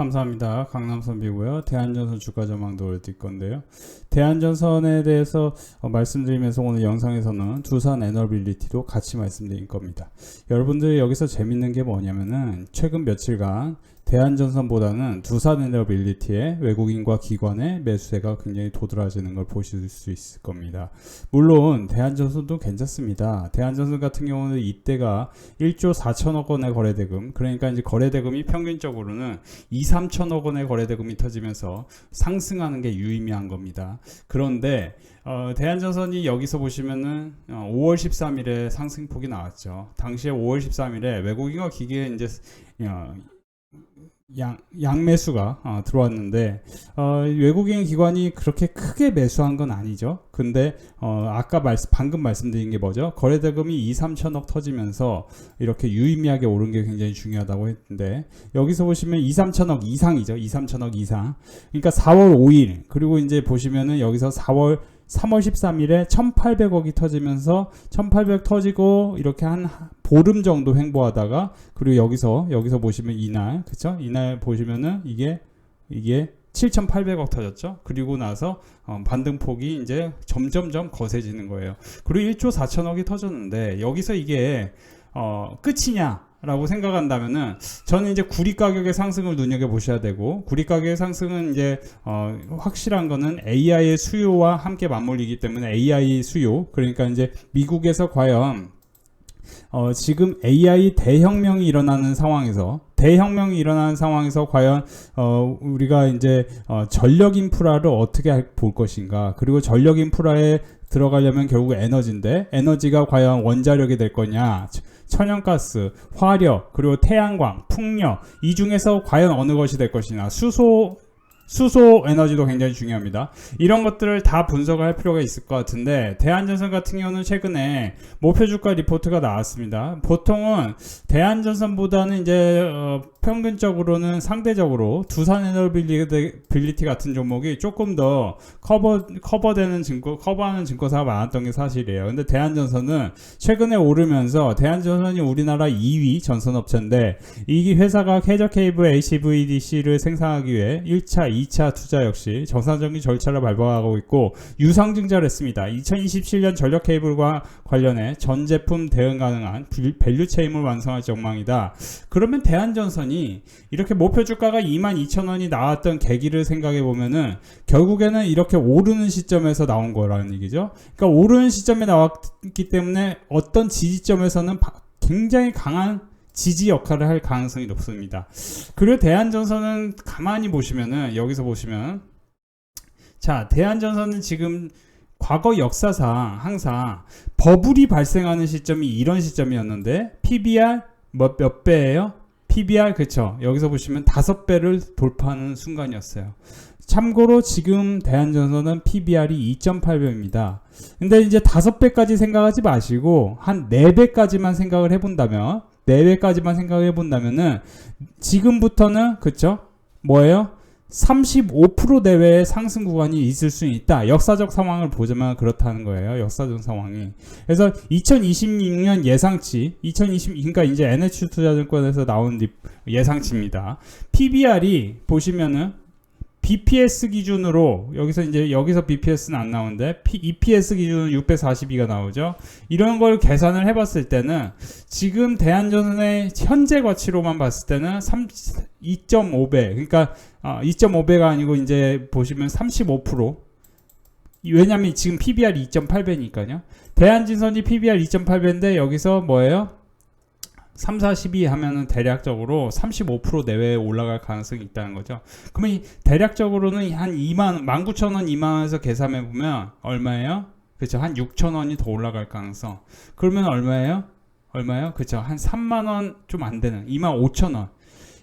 감사합니다. 강남선비고요. 대한전선 주가 전망도 올릴 건데요. 대한전선에 대해서 어, 말씀드리면서 오늘 영상에서는 두산 에너빌리티도 같이 말씀드릴 겁니다. 여러분들이 여기서 재밌는 게 뭐냐면은 최근 며칠간 대한전선보다는 두산 에너빌리티의 외국인과 기관의 매수세가 굉장히 도드라지는 걸 보실 수 있을 겁니다. 물론 대한전선도 괜찮습니다. 대한전선 같은 경우는 이때가 1조 4천억 원의 거래대금, 그러니까 이제 거래대금이 평균적으로는 2, 3천억 원의 거래대금이 터지면서 상승하는 게 유의미한 겁니다. 그런데 어, 대한전선이 여기서 보시면은 어, 5월 13일에 상승폭이 나왔죠. 당시에 5월 13일에 외국인과 기계에 이제 어, 양, 양 매수가 어, 들어왔는데 어, 외국인 기관이 그렇게 크게 매수한 건 아니죠. 근데 어, 아까 말씀, 방금 말씀드린 게 뭐죠? 거래 대금이 2, 3천억 터지면서 이렇게 유의미하게 오른 게 굉장히 중요하다고 했는데 여기서 보시면 2, 3천억 이상이죠. 2, 3천억 이상. 그러니까 4월 5일 그리고 이제 보시면은 여기서 4월 3월 13일에 1,800억이 터지면서 1,800 터지고 이렇게 한 보름 정도 횡보하다가 그리고 여기서 여기서 보시면 이날 그쵸? 이날 보시면은 이게 이게 7,800억 터졌죠. 그리고 나서 어, 반등폭이 이제 점점점 거세지는 거예요. 그리고 1조 4천억이 터졌는데 여기서 이게 어, 끝이냐? 라고 생각한다면은 저는 이제 구리 가격의 상승을 눈여겨 보셔야 되고 구리 가격의 상승은 이제 어 확실한 거는 AI의 수요와 함께 맞물리기 때문에 AI 수요. 그러니까 이제 미국에서 과연 어 지금 AI 대혁명이 일어나는 상황에서 대혁명이 일어나는 상황에서 과연 어 우리가 이제 어 전력 인프라를 어떻게 볼 것인가. 그리고 전력 인프라에 들어가려면 결국 에너지인데 에너지가 과연 원자력이 될 거냐 천연가스, 화력, 그리고 태양광, 풍력 이 중에서 과연 어느 것이 될 것이냐? 수소 수소 에너지도 굉장히 중요합니다. 이런 것들을 다 분석을 할 필요가 있을 것 같은데 대한전선 같은 경우는 최근에 목표 주가 리포트가 나왔습니다. 보통은 대한전선보다는 이제 어, 평균적으로는 상대적으로 두산 에너빌리티 같은 종목이 조금 더 커버 커버되는 증거 커버하는 증거사가 많았던 게 사실이에요. 근데 대한전선은 최근에 오르면서 대한전선이 우리나라 2위 전선업체인데 이 회사가 캐저 케이블 HVDC를 생산하기 위해 1차, 2차 투자 역시 정상적인 절차를 밟아가고 있고 유상증자를 했습니다. 2027년 전력 케이블과 관련해 전 제품 대응 가능한 밸류 체인을 완성할 전망이다. 그러면 대한전선이 이렇게 목표 주가가 22,000원이 나왔던 계기를 생각해 보면은 결국에는 이렇게 오르는 시점에서 나온 거라는 얘기죠. 그러니까 오르는 시점에 나왔기 때문에 어떤 지지점에서는 굉장히 강한 지지 역할을 할 가능성이 높습니다. 그리고 대한전선은 가만히 보시면은 여기서 보시면 자 대한전선은 지금 과거 역사상 항상 버블이 발생하는 시점이 이런 시점이었는데 PBR 몇, 몇 배예요? PBR 그쵸 여기서 보시면 다섯 배를 돌파하는 순간이었어요. 참고로 지금 대한전선은 PBR이 2.8배입니다. 근데 이제 다섯 배까지 생각하지 마시고 한 4배까지만 생각을 해본다면 4배까지만 생각해 본다면은 지금부터는 그쵸 뭐예요? 35% 내외의 상승 구간이 있을 수 있다. 역사적 상황을 보자면 그렇다는 거예요. 역사적 상황이. 그래서 2026년 예상치, 2020 그러니까 이제 NH 투자증권에서 나온 예상치입니다. PBR이 보시면은 BPS 기준으로 여기서 이제 여기서 BPS는 안 나오는데 P, EPS 기준은 642가 나오죠. 이런 걸 계산을 해봤을 때는 지금 대한전선의 현재 가치로만 봤을 때는 3, 2.5배 그러니까 어, 2.5배가 아니고 이제 보시면 35% 왜냐면 지금 PBR 2.8배니까요. 대한진선이 PBR 2.8배인데 여기서 뭐예요? 3, 4, 12 하면은 대략적으로 35% 내외에 올라갈 가능성이 있다는 거죠. 그러면 대략적으로는 한 2만, 19,000원, 2만 원에서 계산해 보면 얼마예요? 그렇죠. 한 6,000원이 더 올라갈 가능성. 그러면 얼마예요? 얼마예요? 그렇죠. 한 3만 원 좀 안 되는 2만 5천 원.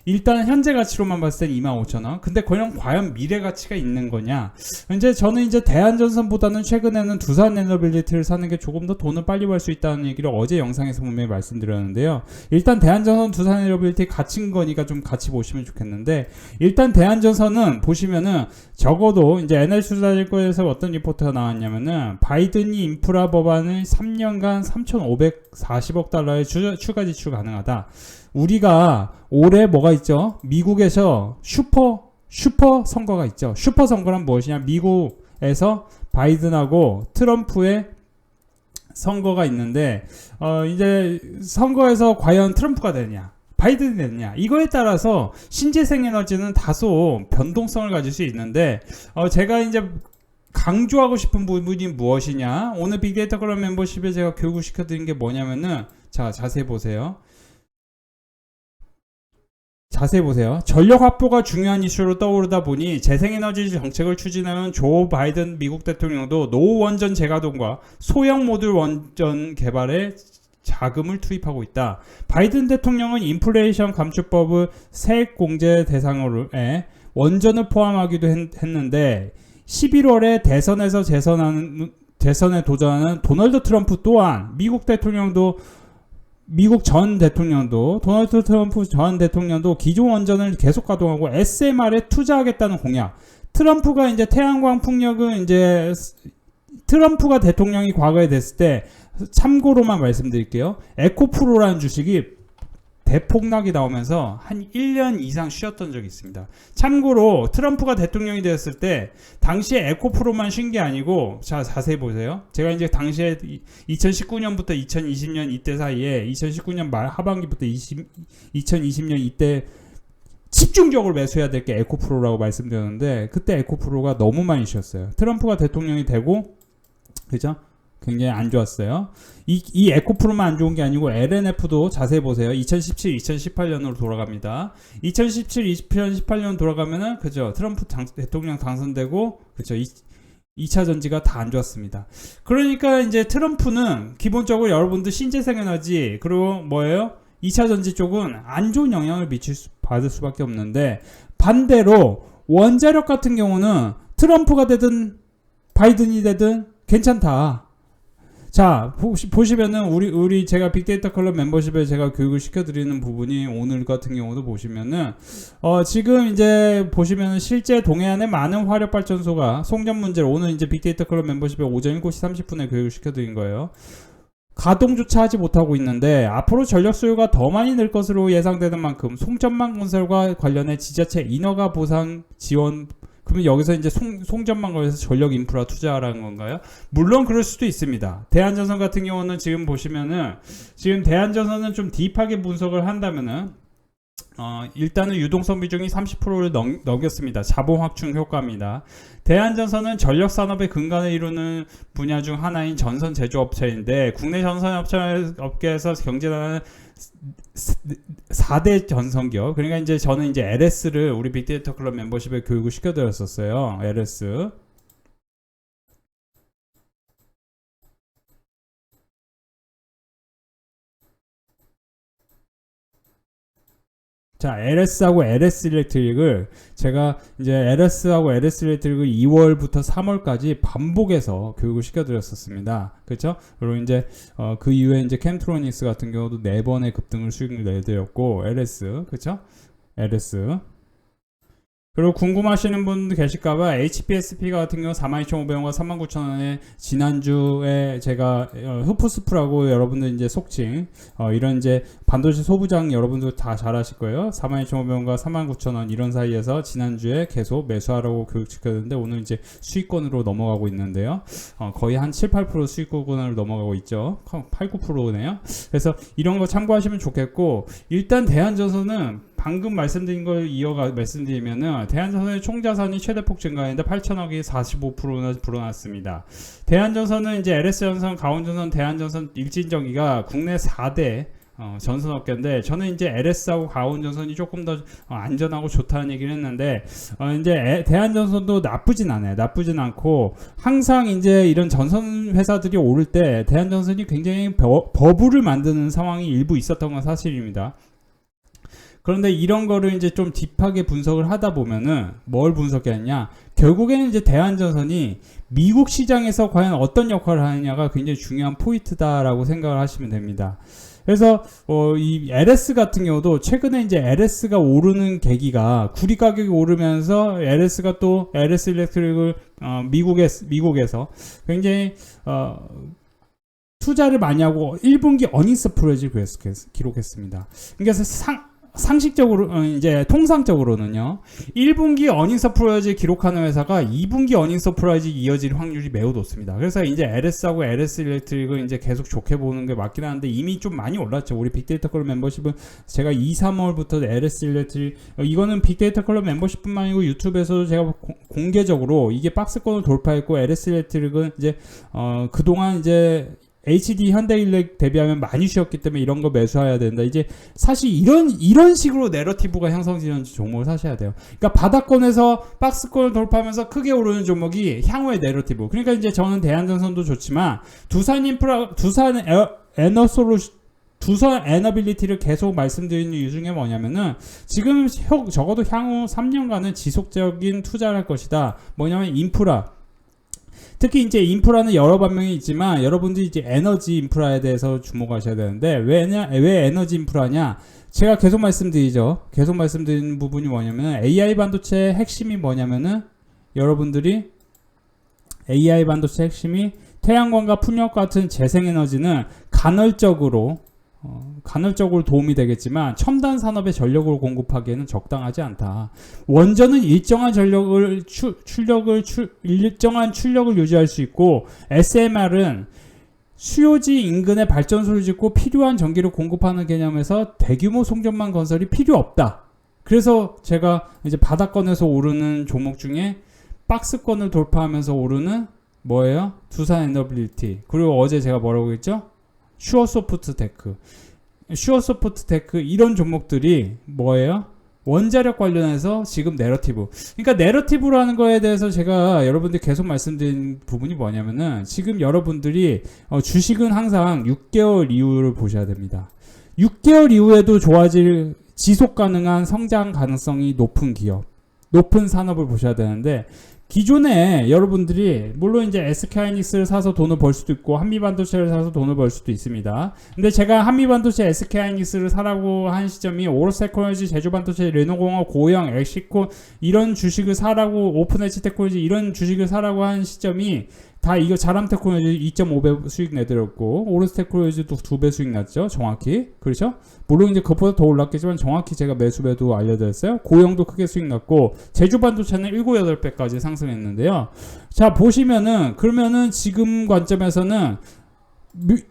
일단 현재 가치로만 봤을 땐 25,000원. 근데 과연 과연 미래 가치가 있는 거냐? 이제 저는 이제 대한전선보다는 최근에는 두산 에너빌리티를 사는 게 조금 더 돈을 빨리 벌 수 있다는 얘기를 어제 영상에서 분명히 말씀드렸는데요. 일단 대한전선 두산 에너빌리티 갇힌 거니까 좀 같이 보시면 좋겠는데 일단 대한전선은 보시면은 적어도 이제 NL수사질 거에서 어떤 리포트가 나왔냐면은 바이든이 인프라 법안을 3년간 3,540억 달러의 추가 지출 가능하다. 우리가 올해 뭐가 있죠? 미국에서 슈퍼 슈퍼 선거가 있죠. 슈퍼 선거란 무엇이냐? 미국에서 바이든하고 트럼프의 선거가 있는데 어 이제 선거에서 과연 트럼프가 되느냐 바이든이 되느냐 이거에 따라서 신재생 에너지는 다소 변동성을 가질 수 있는데 어 제가 이제 강조하고 싶은 부분이 무엇이냐 오늘 빅데이터 클럽 멤버십에 제가 교육을 시켜 드린 게 뭐냐면은 자 자세히 보세요 자세히 보세요. 전력 확보가 중요한 이슈로 떠오르다 보니 재생에너지 정책을 추진하는 조 바이든 미국 대통령도 노원전 재가동과 소형 모듈 원전 개발에 자금을 투입하고 있다. 바이든 대통령은 인플레이션 감축법을 세액 공제 대상으로에 원전을 포함하기도 했, 했는데 11월에 대선에서 재선하는 대선에 도전하는 도널드 트럼프 또한 미국 대통령도 미국 전 대통령도 도널드 트럼프 전 대통령도 기존 원전을 계속 가동하고 SMR에 투자하겠다는 공약. 트럼프가 이제 태양광 풍력은 이제 트럼프가 대통령이 과거에 됐을 때 참고로만 말씀드릴게요. 에코프로라는 주식이 대폭락이 나오면서 한 1년 이상 쉬었던 적이 있습니다. 참고로 트럼프가 대통령이 되었을 때 당시에 에코프로만 쉰 게 아니고 자 자세히 보세요. 제가 이제 당시에 2019년부터 2020년 이때 사이에 2019년 말 하반기부터 20, 2020년 이때 집중적으로 매수해야 될 게 에코프로라고 말씀드렸는데 그때 에코프로가 너무 많이 쉬었어요. 트럼프가 대통령이 되고 그죠? 굉장히 안 좋았어요. 이, 이 에코프로만 안 좋은 게 아니고 LNF도 자세히 보세요. 2017, 2018년으로 돌아갑니다. 2017, 2018년 돌아가면은 그죠? 트럼프 당, 대통령 당선되고 그죠? 2, 차 전지가 다 안 좋았습니다. 그러니까 이제 트럼프는 기본적으로 여러분들 신재생 에너지 그리고 뭐예요? 2차 전지 쪽은 안 좋은 영향을 미칠 수, 받을 수밖에 없는데 반대로 원자력 같은 경우는 트럼프가 되든 바이든이 되든 괜찮다. 자 보시, 보시면은 우리 우리 제가 빅데이터 클럽 멤버십에 제가 교육을 시켜 드리는 부분이 오늘 같은 경우도 보시면은 어 지금 이제 보시면은 실제 동해안에 많은 화력 발전소가 송전 문제를 오늘 이제 빅데이터 클럽 멤버십에 오전 7시 30분에 교육을 시켜 드린 거예요. 가동조차 하지 못하고 있는데 앞으로 전력 수요가 더 많이 늘 것으로 예상되는 만큼 송전망 건설과 관련해 지자체 인허가 보상 지원 그러면 여기서 이제 송, 송전망 걸려서 전력 인프라 투자라는 건가요? 물론 그럴 수도 있습니다. 대한전선 같은 경우는 지금 보시면은 지금 대한전선은 좀 딥하게 분석을 한다면은 어, 일단은 유동성 비중이 30%를 넘, 넘겼습니다. 자본 확충 효과입니다. 대한전선은 전력 산업의 근간을 이루는 분야 중 하나인 전선 제조업체인데 국내 전선 업계에서 경제하는 4대 전성기업. 그러니까 이제 저는 이제 LS를 우리 빅데이터 클럽 멤버십에 교육을 시켜드렸었어요. LS. 자, LS하고 LS 일렉트릭을 제가 이제 LS하고 LS 일렉트릭을 2월부터 3월까지 반복해서 교육을 시켜드렸었습니다. 그렇죠? 그리고 이제 어, 그 이후에 이제 캠트로닉스 같은 경우도 네 번의 급등을 수익을 내드렸고 LS 그렇죠? LS 그리고 궁금하시는 분 계실까봐 HPSP 같은 경우 42,500원과 39,000원에 지난주에 제가 어, 후프스프라고 여러분들 이제 속칭 어, 이런 이제 반도체 소부장 여러분들 다잘 아실 거예요. 42,500원과 39,000원 이런 사이에서 지난주에 계속 매수하라고 교육시켰는데 오늘 이제 수익권으로 넘어가고 있는데요. 어, 거의 한 7, 8% 수익권으로 넘어가고 있죠. 8, 9%네요. 그래서 이런 거 참고하시면 좋겠고 일단 대한전선은 방금 말씀드린 걸 이어가 말씀드리면은 대한전선의 총자산이 최대 폭 증가했는데 8천억이 45%나 불어났습니다. 대한전선은 이제 LS전선, 가온전선, 대한전선, 일진전기가 국내 4대 어, 전선 업계인데 저는 이제 LS하고 가온 전선이 조금 더 어, 안전하고 좋다는 얘기를 했는데 어, 이제 에, 대한 전선도 나쁘진 않아요. 나쁘진 않고 항상 이제 이런 전선 회사들이 오를 때 대한 전선이 굉장히 버, 버블을 만드는 상황이 일부 있었던 건 사실입니다. 그런데 이런 거를 이제 좀 딥하게 분석을 하다 보면은 뭘 분석했냐? 결국에는 이제 대한전선이 미국 시장에서 과연 어떤 역할을 하느냐가 굉장히 중요한 포인트다라고 생각을 하시면 됩니다. 그래서 어, 이 LS 같은 경우도 최근에 이제 LS가 오르는 계기가 구리 가격이 오르면서 LS가 또 LS 일렉트릭을 어, 미국에 미국에서 굉장히 어, 투자를 많이 하고 1분기 어닝스 프로젝트 기록했습니다. 그러니까 상 상식적으로 어, 이제 통상적으로는요. 1분기 어닝 서프라이즈 기록하는 회사가 2분기 어닝 서프라이즈 이어질 확률이 매우 높습니다. 그래서 이제 LS하고 LS 일렉트릭을 이제 계속 좋게 보는 게 맞긴 한데 이미 좀 많이 올랐죠. 우리 빅데이터 클럽 멤버십은 제가 2, 3월부터 LS 일렉트릭 어, 이거는 빅데이터 클럽 멤버십뿐만 아니고 유튜브에서도 제가 고, 공개적으로 이게 박스권을 돌파했고 LS 일렉트릭은 이제 어 그동안 이제 HD 현대일렉 대비하면 많이 쉬었기 때문에 이런 거 매수해야 된다. 이제 사실 이런 이런 식으로 내러티브가 형성되는 종목을 사셔야 돼요. 그러니까 바닥권에서 박스권을 돌파하면서 크게 오르는 종목이 향후의 내러티브. 그러니까 이제 저는 대한전선도 좋지만 두산 인프라 두산 에어, 에너솔루 두선 에너빌리티를 계속 말씀드리는 이유 중에 뭐냐면은 지금 적어도 향후 3년간은 지속적인 투자를 할 것이다. 뭐냐면 인프라 특히 이제 인프라는 여러 반면이 있지만 여러분들이 이제 에너지 인프라에 대해서 주목하셔야 되는데 왜냐 왜 에너지 인프라냐? 제가 계속 말씀드리죠. 계속 말씀드리는 부분이 뭐냐면 AI 반도체의 핵심이 뭐냐면은 여러분들이 AI 반도체 핵심이 태양광과 풍력 같은 재생에너지는 간헐적으로 어, 간헐적으로 도움이 되겠지만 첨단 산업에 전력을 공급하기에는 적당하지 않다. 원전은 일정한 전력을 추, 출력을 추, 일정한 출력을 유지할 수 있고 SMR은 수요지 인근에 발전소를 짓고 필요한 전기를 공급하는 개념에서 대규모 송전망 건설이 필요 없다. 그래서 제가 이제 바닥권에서 오르는 종목 중에 박스권을 돌파하면서 오르는 뭐예요? 두산 에너빌리티. 그리고 어제 제가 뭐라고 했죠? 슈어소프트 테크, 슈어소프트 테크 이런 종목들이 뭐예요? 원자력 관련해서 지금 내러티브. 그러니까 내러티브라는 거에 대해서 제가 여러분들 계속 말씀드린 부분이 뭐냐면은 지금 여러분들이 어 주식은 항상 6개월 이후를 보셔야 됩니다. 6개월 이후에도 좋아질 지속 가능한 성장 가능성이 높은 기업, 높은 산업을 보셔야 되는데 기존에 여러분들이 물론 이제 SK하이닉스를 사서 돈을 벌 수도 있고 한미반도체를 사서 돈을 벌 수도 있습니다. 근데 제가 한미반도체 SK하이닉스를 사라고 한 시점이 오로스테크놀로지, 제주반도체, 레노공업, 고영, 엑시코 이런 주식을 사라고 오픈엣지 테크놀로지 이런 주식을 사라고 한 시점이 다 이거 자람 테크놀로지 2.5배 수익 내드렸고 오르스 테크놀로지도 2배 수익 났죠 정확히 그렇죠 물론 이제 그것보다 더 올랐겠지만 정확히 제가 매수배도 알려드렸어요 고영도 크게 수익 났고 제주 반도체는 7, 8배까지 상승했는데요 자 보시면은 그러면은 지금 관점에서는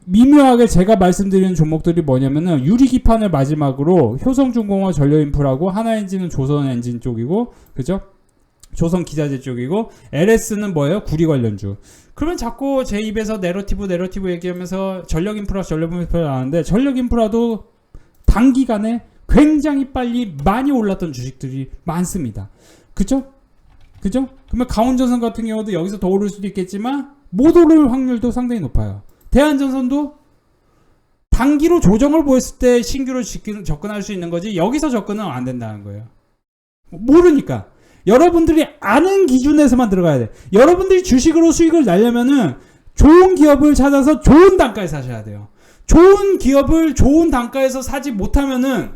미, 묘하게 제가 말씀드리는 종목들이 뭐냐면은 유리기판을 마지막으로 효성중공업 전력인프라고 하나엔진은 조선엔진 쪽이고 그죠? 조선 기자재 쪽이고 LS는 뭐예요? 구리 관련주. 그러면 자꾸 제 입에서 내러티브 내러티브 얘기하면서 전력 인프라 전력 인프라 나왔는데 전력 인프라도 단기간에 굉장히 빨리 많이 올랐던 주식들이 많습니다. 그죠? 그죠? 그러면 강원전선 같은 경우도 여기서 더 오를 수도 있겠지만 못 오를 확률도 상당히 높아요. 대한전선도 단기로 조정을 보였을 때 신규로 접근할 수 있는 거지 여기서 접근은 안 된다는 거예요. 모르니까. 여러분들이 아는 기준에서만 들어가야 돼. 여러분들이 주식으로 수익을 내려면은 좋은 기업을 찾아서 좋은 단가에 사셔야 돼요. 좋은 기업을 좋은 단가에서 사지 못하면은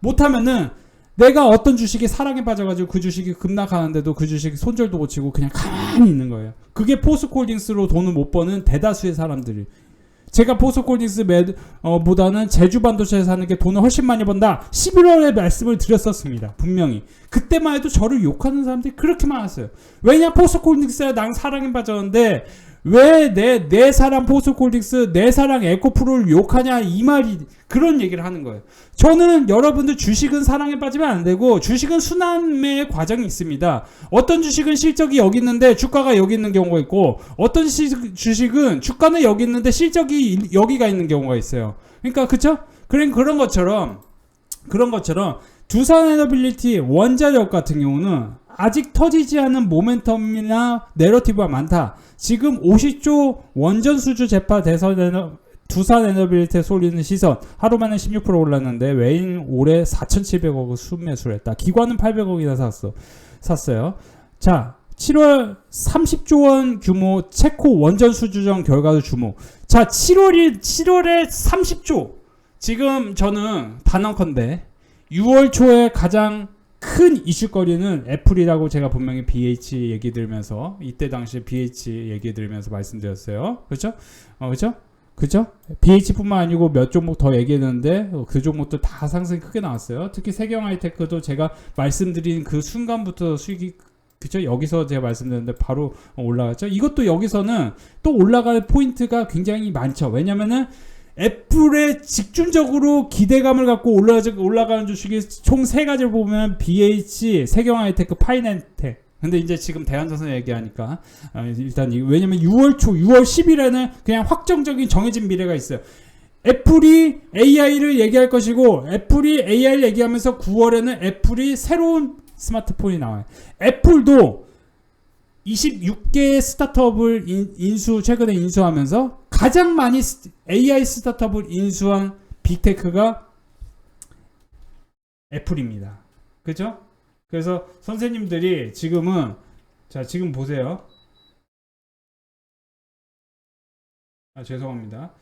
못하면은 내가 어떤 주식이 사랑에 빠져가지고 그 주식이 급락하는데도 그 주식이 손절도 못 치고 그냥 가만히 있는 거예요. 그게 포스콜딩스로 돈을 못 버는 대다수의 사람들이 제가 포스콜딩스 매, 어, 보다는 제주 반도체에 사는 게 돈을 훨씬 많이 번다. 11월에 말씀을 드렸었습니다. 분명히. 그때만 해도 저를 욕하는 사람들이 그렇게 많았어요. 왜냐 포스콜딩스에 난 사랑에 빠졌는데 왜 내 내 사랑 포스콜딩스 내 사랑 에코프로를 욕하냐 이 말이 그런 얘기를 하는 거예요. 저는 여러분들 주식은 사랑에 빠지면 안 되고 주식은 순환매 과정이 있습니다. 어떤 주식은 실적이 여기 있는데 주가가 여기 있는 경우가 있고 어떤 시, 주식은 주가는 여기 있는데 실적이 여기가 있는 경우가 있어요. 그러니까 그쵸? 그런 그런 것처럼 그런 것처럼 두산 에너빌리티 원자력 같은 경우는 아직 터지지 않은 모멘텀이나 내러티브가 많다. 지금 50조 원전 수주 재파 대선 에너, 두산 에너빌리티에 쏠리는 시선 하루 만에 16% 올랐는데 외인 올해 4,700억을 순매수를 했다. 기관은 800억이나 샀어. 샀어요. 자, 7월 30조 원 규모 체코 원전 수주전 결과도 주목. 자, 7월이 7월에 30조. 지금 저는 단언컨대 6월 초에 가장 큰 이슈거리는 애플이라고 제가 분명히 BH 얘기 들으면서 이때 당시 BH 얘기 들으면서 말씀드렸어요. 그렇죠? 어, 그렇죠? 그죠? BH뿐만 아니고 몇 종목 더 얘기했는데 어, 그 종목도 다 상승이 크게 나왔어요. 특히 세경 하이테크도 제가 말씀드린 그 순간부터 수익이 그죠? 여기서 제가 말씀드렸는데 바로 올라갔죠. 이것도 여기서는 또 올라갈 포인트가 굉장히 많죠. 왜냐면은 애플에 집중적으로 기대감을 갖고 올라, 올라가는 주식이 총 세 가지를 보면 BH, 세경 하이테크, 파이낸텍. 근데 이제 지금 대한전선 얘기하니까 아, 일단 이- 왜냐면 6월 초, 6월 10일에는 그냥 확정적인 정해진 미래가 있어요. 애플이 AI를 얘기할 것이고 애플이 AI를 얘기하면서 9월에는 애플이 새로운 스마트폰이 나와요. 애플도 26개의 스타트업을 인, 인수 최근에 인수하면서 가장 많이 스- AI 스타트업을 인수한 빅테크가 애플입니다. 그죠? 그래서 선생님들이 지금은 자 지금 보세요. 아 죄송합니다.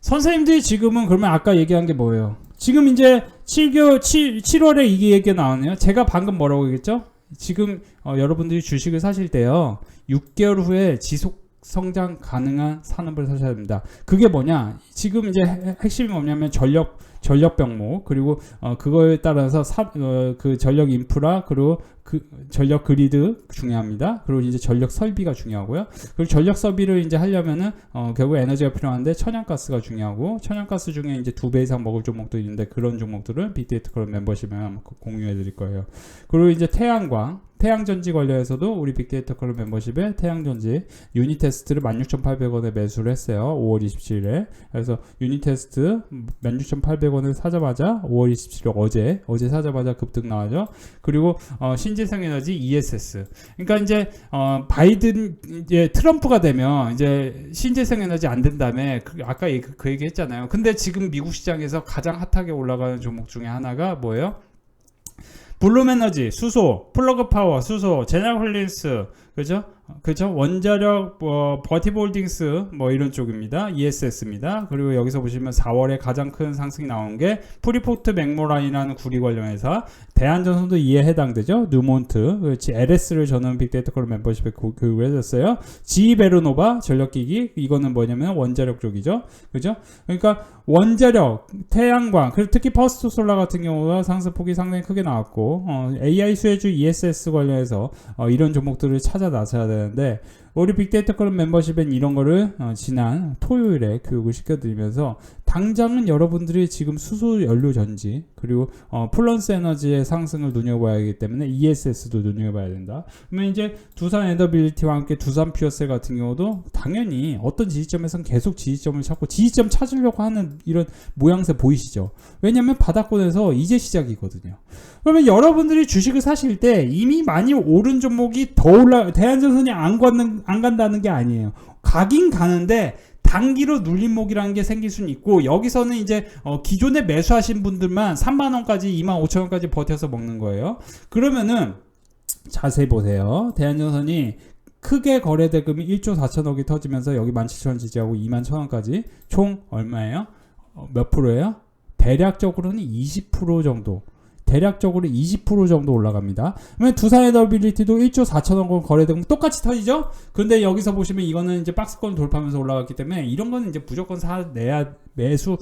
선생님들이 지금은 그러면 아까 얘기한 게 뭐예요? 지금 이제 7개월 7, 7월에 이게 얘기가 나왔네요. 제가 방금 뭐라고 얘기했죠? 지금 어, 여러분들이 주식을 사실 때요. 6개월 후에 지속 성장 가능한 산업을 사셔야 됩니다. 그게 뭐냐? 지금 이제 핵- 핵심이 뭐냐면 전력 전력 병목 그리고 어, 그거에 따라서 사, 어, 그 전력 인프라 그리고 그 전력 그리드 중요합니다. 그리고 이제 전력 설비가 중요하고요. 그리고 전력 설비를 이제 하려면은 어, 결국 에너지가 필요한데 천연가스가 중요하고 천연가스 중에 이제 두 배 이상 먹을 종목도 있는데 그런 종목들을 빅데이터 그런 멤버십에 한번 공유해 드릴 거예요. 그리고 이제 태양광 태양전지 관련해서도 우리 빅데이터 클럽 멤버십에 태양전지 유니 테스트를 16,800원에 매수를 했어요. 5월 27일에. 그래서 유니 테스트 16,800원을 사자마자 5월 27일 어제 어제 사자마자 급등 나와죠. 그리고 어, 신재생 에너지 ESS. 그러니까 이제 어, 바이든 이제 트럼프가 되면 이제 신재생 에너지 안 된다며 그, 아까 얘기- 그 얘기 했잖아요. 근데 지금 미국 시장에서 가장 핫하게 올라가는 종목 중에 하나가 뭐예요? 블룸 에너지, 수소, 플러그 파워, 수소, 제널 홀린스, 그죠? 그죠? 원자력, 뭐, 버티볼딩스, 뭐, 이런 쪽입니다. ESS입니다. 그리고 여기서 보시면 4월에 가장 큰 상승이 나온 게 프리포트 맥모란이라는 구리 관련 회사, 대한전선도 이에 해당되죠. 누몬트, 그렇지. LS를 저는 빅데이터 컬러 멤버십에 고- 교육을 해줬어요. 지베르노바 전력기기, 이거는 뭐냐면 원자력 쪽이죠. 그죠? 그러니까 원자력, 태양광, 그리고 특히 퍼스트 솔라 같은 경우가 상승폭이 상당히 크게 나왔고, 어, AI 수혜주 ESS 관련해서 어, 이런 종목들을 찾아 나서야 되는데, 우리 빅데이터 클럽 멤버십엔 이런 거를 어, 지난 토요일에 교육을 시켜드리면서 당장은 여러분들이 지금 수소 연료 전지 그리고 어, 플런스 에너지의 상승을 눈여봐야 하기 때문에 ESS도 눈여봐야 된다. 그러면 이제 두산 에너빌리티와 함께 두산 퓨어셀 같은 경우도 당연히 어떤 지지점에선 계속 지지점을 찾고 지지점 찾으려고 하는 이런 모양새 보이시죠? 왜냐하면 바닥권에서 이제 시작이거든요. 그러면 여러분들이 주식을 사실 때 이미 많이 오른 종목이 더 올라 대한전선이 안안 간다는 게 아니에요. 가긴 가는데 단기로 눌림목이라는 게 생길 수는 있고 여기서는 이제 어, 기존에 매수하신 분들만 3만 원까지 2만 5천 원까지 버텨서 먹는 거예요. 그러면은 자세히 보세요. 대한전선이 크게 거래 대금이 1조 4천억이 터지면서 여기 17,000원 지지하고 2만 1,000원까지 총 얼마예요? 어, 몇 프로예요? 대략적으로는 20% 정도. 대략적으로 20% 정도 올라갑니다. 그러면 두산 에너빌리티도 1조 4천억 원 거래되면 똑같이 터지죠? 근데 여기서 보시면 이거는 이제 박스권 돌파하면서 올라갔기 때문에 이런 거는 이제 무조건 사내야 매수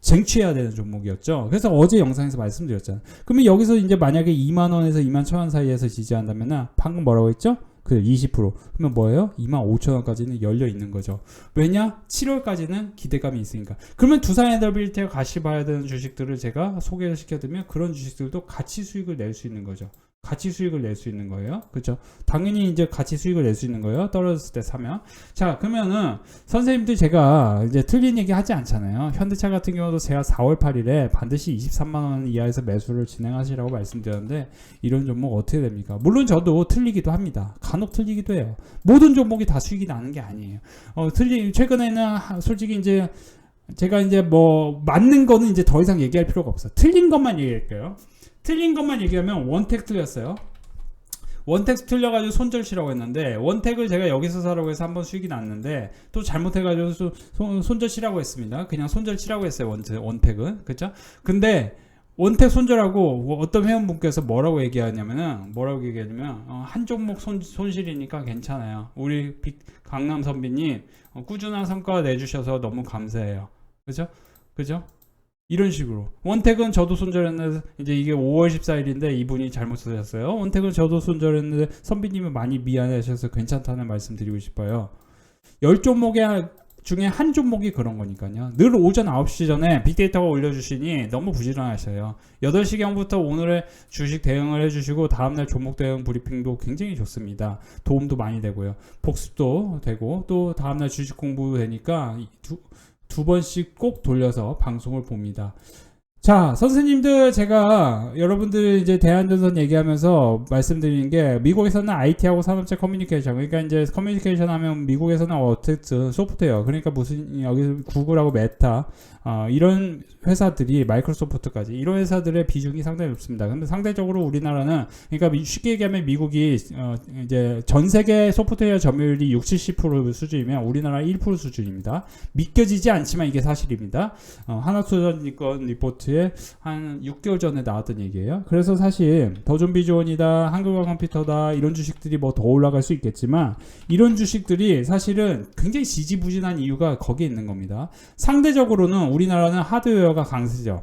쟁취해야 되는 종목이었죠. 그래서 어제 영상에서 말씀드렸잖아요. 그러면 여기서 이제 만약에 2만 원에서 2만 1천 원 사이에서 지지한다면 방금 뭐라고 했죠? 그 20% 그러면 뭐예요? 2만 5천 원까지는 열려 있는 거죠. 왜냐? 7월까지는 기대감이 있으니까. 그러면 두산 에너빌리티가 같이 봐야 되는 주식들을 제가 소개를 시켜드리면 그런 주식들도 같이 수익을 낼 수 있는 거죠. 같이 수익을 낼 수 있는 거예요. 그렇죠? 당연히 이제 같이 수익을 낼 수 있는 거예요. 떨어졌을 때 사면. 자, 그러면은 선생님들 제가 이제 틀린 얘기 하지 않잖아요. 현대차 같은 경우도 제가 4월 8일에 반드시 23만 원 이하에서 매수를 진행하시라고 말씀드렸는데 이런 종목 어떻게 됩니까? 물론 저도 틀리기도 합니다. 간혹 틀리기도 해요. 모든 종목이 다 수익이 나는 게 아니에요. 어, 틀리 최근에는 하- 솔직히 이제 제가 이제 뭐 맞는 거는 이제 더 이상 얘기할 필요가 없어. 틀린 것만 얘기할게요. 틀린 것만 얘기하면 원택 틀렸어요. 원택 틀려가지고 손절치라고 했는데 원택을 제가 여기서 사라고 해서 한번 수익이 났는데 또 잘못해가지고 수- 손, 손절치라고 했습니다. 그냥 손절치라고 했어요. 원택, 원택은 그죠? 근데 원택 손절하고 뭐 어떤 회원분께서 뭐라고 얘기하냐면은 뭐라고 얘기하냐면 어, 한 종목 손, 손실이니까 괜찮아요. 우리 빅- 강남 선비님 어, 꾸준한 성과 내주셔서 너무 감사해요. 그죠? 그죠? 이런 식으로 원택은 저도 손절했는데 이제 이게 5월 14일인데 이분이 잘못 쓰셨어요. 원택은 저도 손절했는데 선비님은 많이 미안해하셔서 괜찮다는 말씀 드리고 싶어요. 열 종목에 중에 한 종목이 그런 거니까요. 늘 오전 9시 전에 빅데이터가 올려주시니 너무 부지런하셔요. 8시경부터 오늘의 주식 대응을 해주시고 다음날 종목 대응 브리핑도 굉장히 좋습니다. 도움도 많이 되고요. 복습도 되고 또 다음날 주식 공부 되니까 두 번씩 꼭 돌려서 방송을 봅니다. 자, 선생님들 제가 여러분들 이제 대한전선 얘기하면서 말씀드리는 게 미국에서는 IT하고 산업체 커뮤니케이션 그러니까 이제 커뮤니케이션 하면 미국에서는 어쨌든 소프트웨어 그러니까 무슨 여기 구글하고 메타 어, 이런 회사들이 마이크로소프트까지 이런 회사들의 비중이 상당히 높습니다. 근데 상대적으로 우리나라는 그러니까 미- 쉽게 얘기하면 미국이 어, 이제 전 세계 소프트웨어 점유율이 60, 70% 수준이면 우리나라 1% 수준입니다. 믿겨지지 않지만 이게 사실입니다. 어, 하나투자증권 리포트에 한 6개월 전에 나왔던 얘기예요. 그래서 사실 더존비존이다, 한국어 컴퓨터다 이런 주식들이 뭐 더 올라갈 수 있겠지만 이런 주식들이 사실은 굉장히 지지부진한 이유가 거기에 있는 겁니다. 상대적으로는 우리나라는 하드웨어가 강세죠.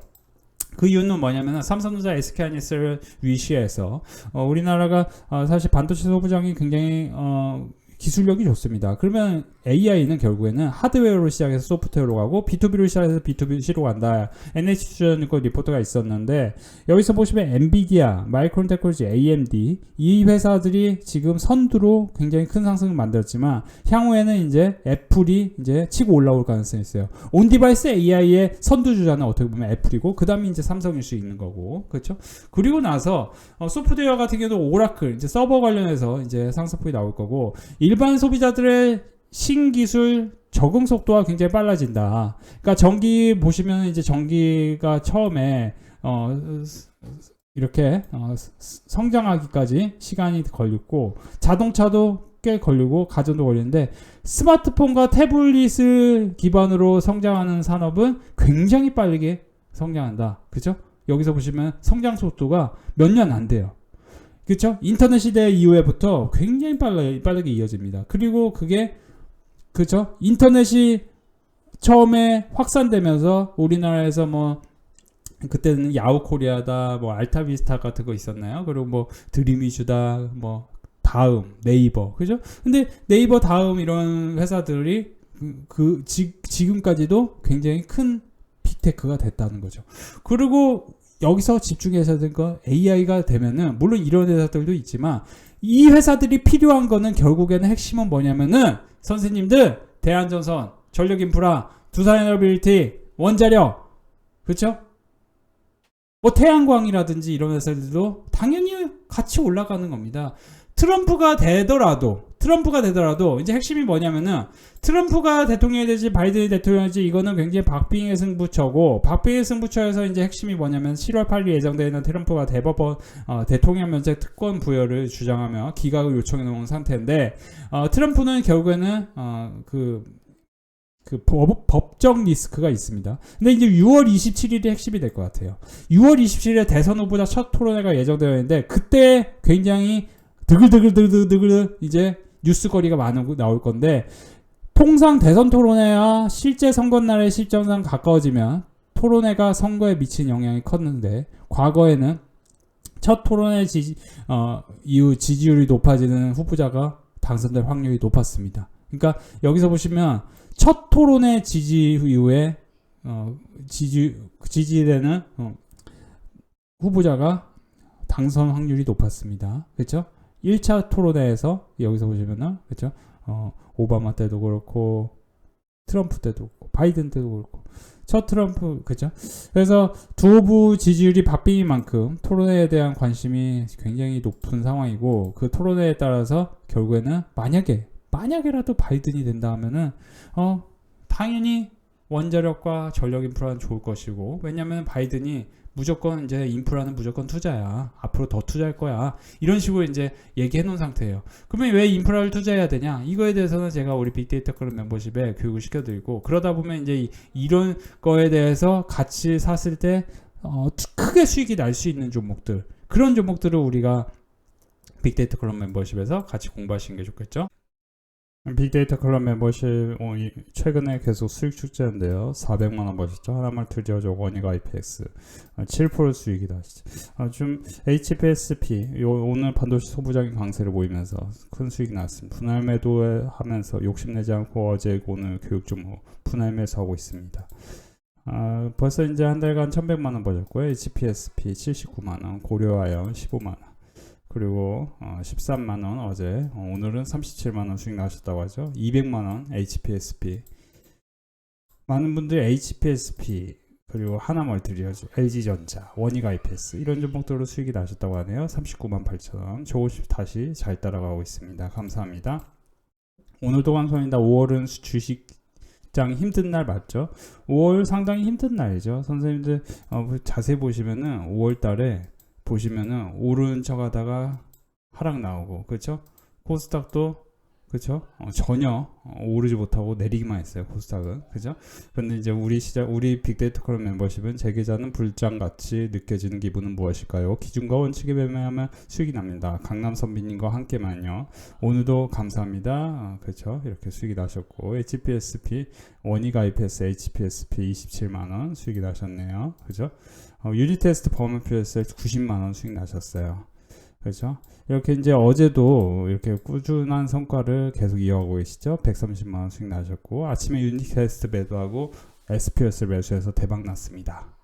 그 이유는 뭐냐면 삼성전자 SK하이닉스를 위시해서 어, 우리나라가 어, 사실 반도체 소부장이 굉장히 어, 기술력이 좋습니다. 그러면 AI는 결국에는 하드웨어로 시작해서 소프트웨어로 가고 B2B로 시작해서 B2B로 간다. NH투자증권 리포트가 있었는데 여기서 보시면 엔비디아, 마이크론 테크놀로지, AMD 이 회사들이 지금 선두로 굉장히 큰 상승을 만들었지만 향후에는 이제 애플이 이제 치고 올라올 가능성이 있어요. 온디바이스 AI의 선두 주자는 어떻게 보면 애플이고 그 다음에 이제 삼성일 수 있는 거고 그렇죠? 그리고 나서 어, 소프트웨어 같은 경우도 오라클 이제 서버 관련해서 이제 상승폭이 나올 거고 일반 소비자들의 신기술 적응 속도가 굉장히 빨라진다. 그러니까 전기 보시면 이제 전기가 처음에 어 이렇게 어, 스- 성장하기까지 시간이 걸렸고 자동차도 꽤 걸리고 가전도 걸리는데 스마트폰과 태블릿을 기반으로 성장하는 산업은 굉장히 빠르게 성장한다. 그죠? 여기서 보시면 성장 속도가 몇 년 안 돼요. 그렇죠? 인터넷 시대 이후에부터 굉장히 빠르게, 빠르게 이어집니다. 그리고 그게 그렇죠? 인터넷이 처음에 확산되면서 우리나라에서 뭐 그때는 야후 코리아다, 뭐 알타비스타 같은 거 있었나요? 그리고 뭐 드림이주다, 뭐 다음, 네이버, 그죠? 근데 네이버 다음 이런 회사들이 그, 그 지, 지금까지도 굉장히 큰 빅테크가 됐다는 거죠. 그리고 여기서 집중해서 된거 AI가 되면은 물론 이런 회사들도 있지만 이 회사들이 필요한 거는 결국에는 핵심은 뭐냐면은 선생님들 대한전선, 전력인프라, 두산에너빌리티, 원자력, 그렇죠? 뭐 태양광이라든지 이런 회사들도 당연히 같이 올라가는 겁니다. 트럼프가 되더라도 트럼프가 되더라도 이제 핵심이 뭐냐면은 트럼프가 대통령이 되지 바이든이 대통령이 되지 이거는 굉장히 박빙의 승부처고 박빙의 승부처에서 이제 핵심이 뭐냐면 7월 8일 예정되어 있는 트럼프가 대법원 어, 대통령 면책 특권 부여를 주장하며 기각을 요청해 놓은 상태인데 어, 트럼프는 결국에는 어, 그그 법, 적 리스크가 있습니다. 근데 이제 6월 27일이 핵심이 될 것 같아요. 6월 27일에 대선 후보자 첫 토론회가 예정되어 있는데 그때 굉장히 드글드글드글드글 이제 뉴스거리가 많은 나올 건데 통상 대선 토론회와 실제 선거 날의 실정상 가까워지면 토론회가 선거에 미친 영향이 컸는데 과거에는 첫 토론회 지지, 어, 이후 지지율이 높아지는 후보자가 당선될 확률이 높았습니다. 그러니까 여기서 보시면 첫 토론회 지지 이후에 어, 지지 지지되는 어, 후보자가 당선 확률이 높았습니다. 그렇죠? 1차 토론회에서 여기서 보시면은 그렇죠? 어, 오바마 때도 그렇고 트럼프 때도 그렇고 바이든 때도 그렇고 첫 트럼프 그죠? 그래서 두 후보 지지율이 바뀐 만큼 토론회에 대한 관심이 굉장히 높은 상황이고 그 토론회에 따라서 결국에는 만약에 만약에라도 바이든이 된다 하면은 어 당연히 원자력과 전력 인프라는 좋을 것이고 왜냐면 바이든이 무조건 이제 인프라는 무조건 투자야. 앞으로 더 투자할 거야. 이런 식으로 이제 얘기해 놓은 상태예요. 그러면 왜 인프라를 투자해야 되냐? 이거에 대해서는 제가 우리 빅데이터 클럽 멤버십에 교육을 시켜드리고 그러다 보면 이제 이- 이런 거에 대해서 같이 샀을 때 어, 투- 크게 수익이 날 수 있는 종목들. 그런 종목들을 우리가 빅데이터 클럽 멤버십에서 같이 공부하시는 게 좋겠죠. 빅데이터 클럽 멤버십 어, 이- 최근에 계속 수익 축제인데요. 400만 원. 하나만 들여줘 원익 IPX 어, 7% 수익이다. 어, 좀 HPSP 요, 오늘 반도체 소부장이 강세를 보이면서 큰 수익이 났습니다. 분할 매도하면서 욕심내지 않고 어제 오늘 교육 종목 분할 매수하고 있습니다. 아, 벌써 이제 한 달간 1100만 원 버셨고요. HPSP 79만 원, 고려아연 15만 원. 그리고 어, 13만 원 어제 어, 오늘은 37만 원 수익 나셨다고 하죠. 200만 원 HPSP 많은 분들이 HPSP 그리고 하나멀티리얼즈, LG전자, 원익 IPS 이런 종목들로 수익이 나셨다고 하네요. 39만 8천 원. 조금씩 다시 잘 따라가고 있습니다. 감사합니다. 오늘도 감사합니다. 5월은 주식 장 힘든 날 맞죠? 5월 상당히 힘든 날이죠. 선생님들 어, 자세히 보시면은 5월 달에 보시면은 오르는 척 하다가 하락 나오고 그렇죠? 코스닥도 그렇죠? 어, 전혀 어, 오르지 못하고 내리기만 했어요. 코스닥은 그죠? 근데 이제 우리 시작 우리 빅데이터 클럽 멤버십은 제 계좌는 불장 같이 느껴지는 기분은 무엇일까요? 기준과 원칙에 매매하면 수익이 납니다. 강남 선비님과 함께만요. 오늘도 감사합니다. 어, 그렇죠? 이렇게 수익이 나셨고 HPSP 원익 IPS HPSP 27만 원 수익이 나셨네요. 그죠? 어, 유니테스트 범위표에서 90만 원 수익 나셨어요. 그렇죠? 이렇게 이제 어제도 이렇게 꾸준한 성과를 계속 이어가고 계시죠. 130만 원 수익 나셨고 아침에 유니테스트 매도하고 SPS를 매수해서 대박 났습니다.